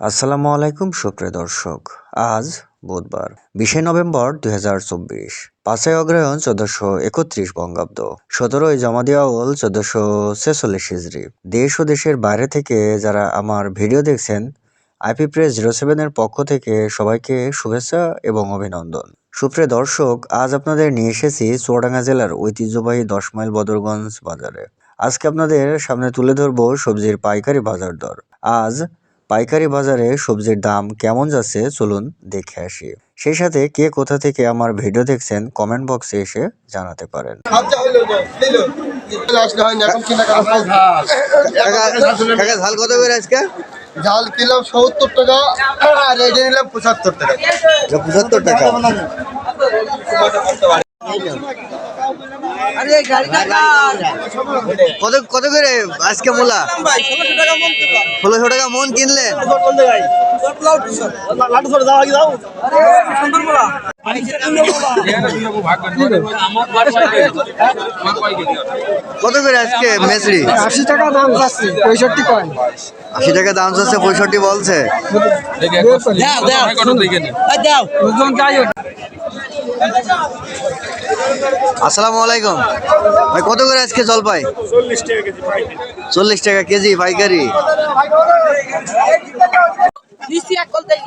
আসসালামু আলাইকুম, সুপ্রিয় দর্শক। আজ বুধবার, বিশে নভেম্বর দুই হাজার চব্বিশ, পাঁচই অগ্রহায়ণ চোদ্দশো একত্রিশ বঙ্গাব্দ, সতেরোই জমাদিয়াউল চোদ্দশো ছেচল্লিশ হিজড়ি দেশ ও দেশের বাইরে থেকে যারা আমার ভিডিও দেখছেন, আইপি প্রেস জিরো সেভেনের পক্ষ থেকে সবাইকে শুভেচ্ছা এবং অভিনন্দন। সুপ্রিয় দর্শক, আজ আপনাদের নিয়ে এসেছি চুয়াডাঙ্গা জেলার ঐতিহ্যবাহী দশ মাইল বদরগঞ্জ বাজারে। আজকে আপনাদের সামনে তুলে ধরবো সবজির পাইকারি বাজার দর। আজ পাইকারি বাজারে সবজির দাম কেমন যাচ্ছে চলুন দেখে আসি। সেই সাথে কে কোথা থেকে আমার ভিডিও দেখছেন কমেন্ট বক্সে এসে জানাতে পারেন। ঝাল কত করে আজকে? ঝাল কিনলাম সত্তর টাকা আর এটা নিলাম পঁচাত্তর টাকা। পঁচাত্তর টাকা। কত কত করে আজকে মূলা? ষোলোশো টাকা মন কিনলেন কত করে আজকে মেসরি? আশি টাকা দাম যাচ্ছে পঁয়ষট্টি কয়েন। আশি টাকা দাম চাচ্ছে পঁয়ষট্টি বলছে। আসসালামু আলাইকুম। ভাই কত করে আজকে জলপাই? চল্লিশ টাকা কেজি পাইকারি। নিচে এক কল দেই।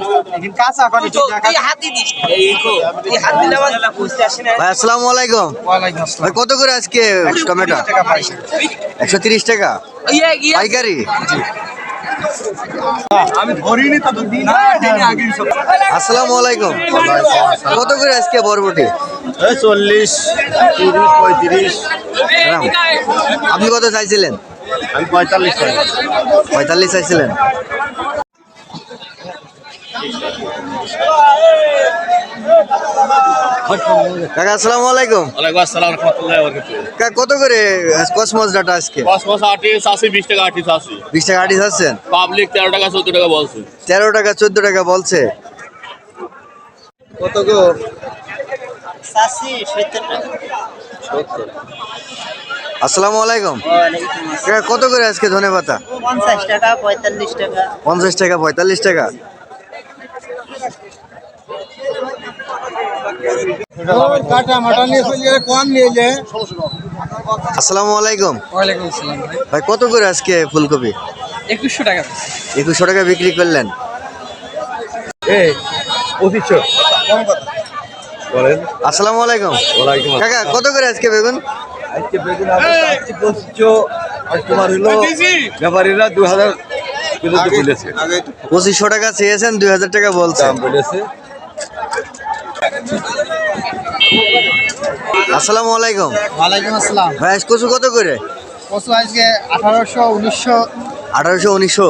তুই হাত দিস এই হাত দিলে আমার বুঝতে আসে না ভাই আসসালামু আলাইকুম। ভাই কত করে আজকে টমেটো? একশো তিরিশ টাকা? ইয়ে ইয়ে। পাইকারি? আসসালামু আলাইকুম। কত করে আজকে বরবটি? চল্লিশ তিরিশ পঁয়ত্রিশ। আপনি কত চাইছিলেন? আমি পঁয়তাল্লিশ পঁয়তাল্লিশ চাইছিলেন। কাকা আসসালামু আলাইকুম। ওয়ালাইকুম আসসালাম রহমতুল্লাহ বরকাতুহ। কাকা কত করে কসমস ডাটা আজকে? কসমস টাকা আটি চাষি বিশ টাকা পাবলিক তেরো টাকা চোদ্দ টাকা বলছে। তেরো টাকা চোদ্দ টাকা বলছে। কত গো? আসসালামু আলাইকুম। কাকা কত করে আজকে ধনে পাতা? পঞ্চাশ টাকা পঁয়তাল্লিশ টাকা। পঞ্চাশ টাকা পঁয়তাল্লিশ টাকা। কাটা মাটা নিয়ে চলে কম নিয়ে যায় আসসালামু আলাইকুম। ভাই। ভাই কত করে আজকে ফুলকপি? একুশশো টাকা একুশশো টাকা বিক্রি করলেন। আসসালামু আলাইকুম। কাকা কত করে আজকে বেগুন? ব্যাপারীরা দু হাজার পঁচিশশো টাকা চেয়েছেন দুই হাজার টাকা বলছেন বলেছে। আসসালামু আলাইকুম। ওয়ালাইকুম আসসালাম। ভাই কচু কত করে? কচু আজকে আঠারোশো উনিশশো। আঠারোশো উনিশশো?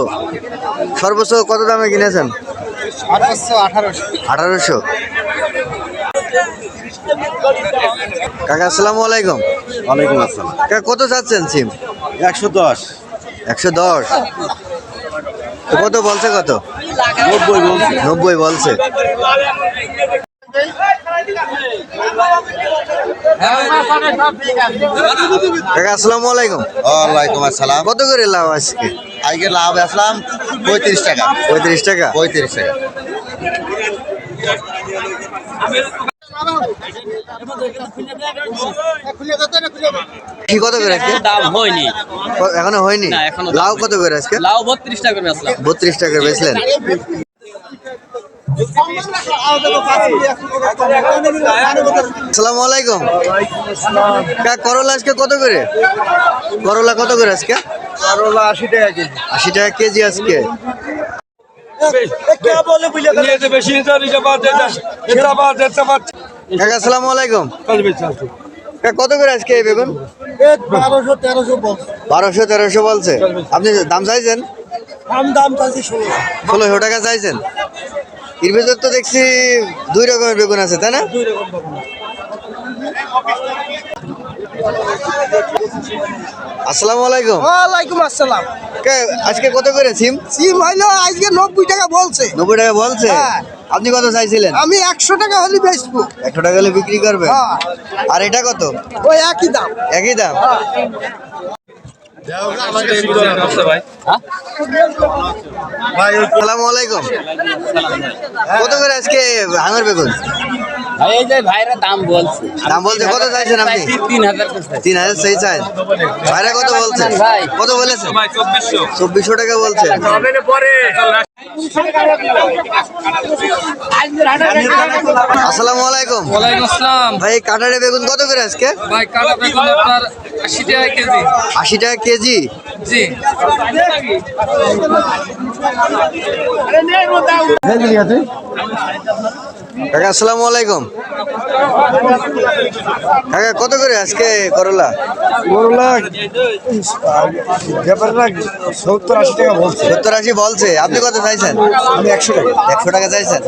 সর্বোচ্চ কত দামে কিনেছেন? সর্বোচ্চ আঠারোশো। আঠারোশো? কাকা আসসালামু আলাইকুম। ওয়ালাইকুম আসসালাম। কাকা কত চাচ্ছেন সিম? একশো দশ। একশো দশ? কত বলছে কত? নব্বই বলছে। নব্বই বলছে। আসসালামু আলাইকুম। ওয়ালাইকুম আসসালাম। কত করে লাভ আজকে? আজকে লাভ আসলাম পঁয়ত্রিশ টাকা। পঁয়ত্রিশ টাকা? পঁয়ত্রিশ টাকা। কি কত করে আজকে? দাম হয়নি। এখনও হয়নি? লাউ কত করে আজকে? লাউ বত্রিশ টাকা করে আসলাম বত্রিশ টাকা বেচলেন? আলাইকুম। কা করলা আজকে কত করে? করলা কত করে আজকে? করলা আশি টাকা কেজি। আশি টাকা কেজি আজকে। কত করে আজকে এই বেগুন? বারোশো তেরোশো বলছে। আপনি দাম চাইছেন? ষোলোশো টাকা চাইছেন? এর ভিতর তো দেখছি দুই রকমের বেগুন আছে তাই না? আসসালামু আলাইকুম। ওয়ালাইকুম আসসালাম। কে, আজকে কত করে সিম? সিম হইল আজকে নব্বই টাকা বলছে। নব্বই টাকা বলছে? হ্যাঁ। আপনি কত চাইছিলেন? আমি একশো টাকা হলে বেচবো। একশো টাকা হলে বিক্রি করবে হ্যাঁ। আর এটা কত? ওই একই দাম। একই দাম? আসসালামু আলাইকুম। কত করে আজকে হাঙর বেগুন? এই যে ভাইরা দাম বলছে। দাম বলছে কত চাইছেন আপনি? তিন হাজার তিন হাজার সেই চাই। ভাইরা কত বলছে? ভাই। কত বলেছে? চব্বিশশো। টাকা বলছে। আসসালামু আলাইকুম। ওয়ালাইকুম আসসালাম। ভাই কাটারে বেগুন কত করে আজকে? ভাই কাটা বেগুন আপনার আশি টাকা কেজি। আশি টাকা কেজি? জি। কাকা আসসালামু আলাইকুম। কাকা কত করে আজকে করলা? করলা ব্যাপারটা সত্তর আশি টাকা বলছে। সত্তর আশি বলছে। আপনি কত চাইছেন? আমি একশো টাকা। একশো টাকা চাইছেন?